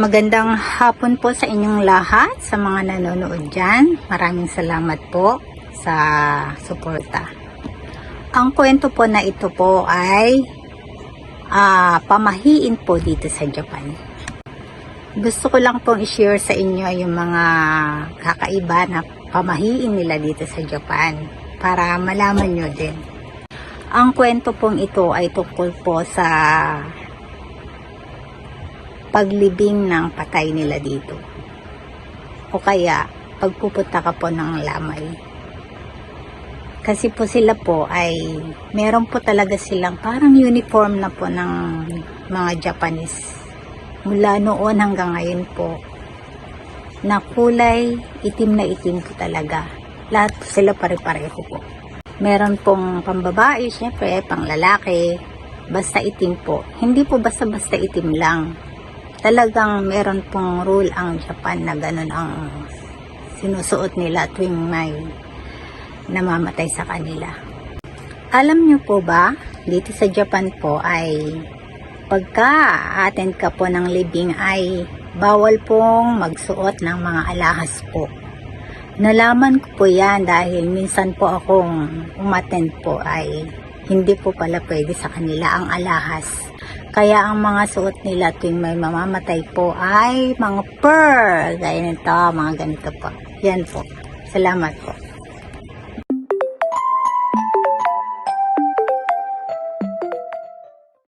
Magandang hapon po sa inyong lahat, sa mga nanonood dyan. Maraming salamat po sa suporta. Ang kwento po na ito po ay ah, pamahiin po dito sa Japan. Gusto ko lang pong i-share sa inyo yung mga kakaiba na pamahiin nila dito sa Japan para malaman nyo din. Ang kwento pong ito ay tungkol po sa paglibing ng patay nila dito. O kaya, pagpupunta ka po ng lamay. Kasi po sila po ay, meron po talaga silang parang uniform na po ng mga Japanese. Mula noon hanggang ngayon po, na kulay itim na itim po talaga. Lahat po sila pare-pareho po. Meron pong pambabae, syempre, pang lalaki, basta itim po. Hindi po basta-basta itim lang talagang meron pong rule ang Japan na ganun ang sinusuot nila tuwing may namamatay sa kanila. Alam nyo po ba, dito sa Japan po ay pagka attend ka po ng libing ay bawal pong magsuot ng mga alahas po. Nalaman ko po yan dahil minsan po akong umattend po ay hindi po pala pwede sa kanila ang alahas. Kaya ang mga suot nila tuwing may mamamatay po ay mga pearl. Gaya nito, mga ganito po. Yan po. Salamat po.